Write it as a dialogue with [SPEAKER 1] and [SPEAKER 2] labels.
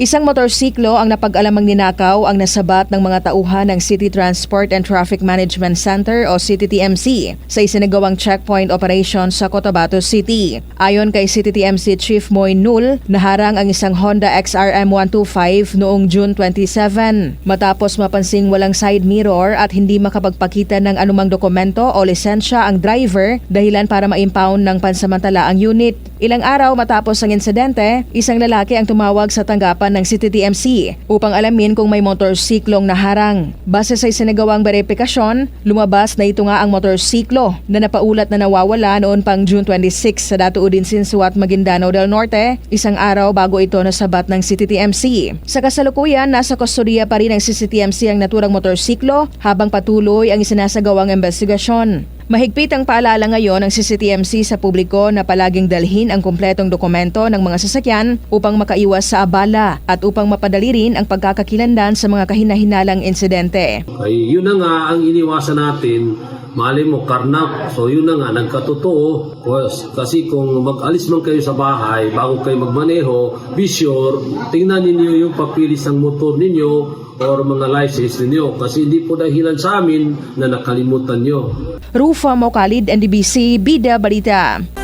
[SPEAKER 1] Isang motorsiklo ang napag-alamang ninakaw ang nasabat ng mga tauhan ng City Transport and Traffic Management Center o CTTMC sa isinagawang checkpoint operation sa Cotabato City. Ayon kay CTTMC Chief Moy Nul, naharang ang isang Honda XRM 125 noong June 27 matapos mapansing walang side mirror at hindi makapagpakita ng anumang dokumento o lisensya ang driver dahilan para ma-impound ng pansamantala ang unit. Ilang araw matapos ang insidente, isang lalaki ang tumawag sa tanggapan ng City TMC upang alamin kung may motorsiklong naharang. Base sa isinagawang verifikasyon, lumabas na ito nga ang motorsiklo na napaulat na nawawala noon pang June 26 sa Datuudin Sinsuat, Maguindanao del Norte, isang araw bago ito nasabat ng City TMC. Sa kasalukuyan, nasa kustodiya pa rin ng CCTMC ang naturang motorsiklo habang patuloy ang isinasagawang investigasyon. Mahigpit ang paalala ngayon ng CCTMC sa publiko na palaging dalhin ang kumpletong dokumento ng mga sasakyan upang makaiwas sa abala at upang mapadali rin ang pagkakakilandan sa mga kahinahinalang insidente.
[SPEAKER 2] Ay, yun na nga ang iniwasan natin. Mali mo, karnap. So yun na nga, nagkatotoo. Kasi kung mag-alis man kayo sa bahay, bago kayo magmaneho, be sure, tingnan ninyo yung papilis ng motor ninyo or mga license ninyo. Kasi hindi po dahilan sa amin na nakalimutan nyo.
[SPEAKER 1] Rufa Mokalid, NDBC, Bida Balita.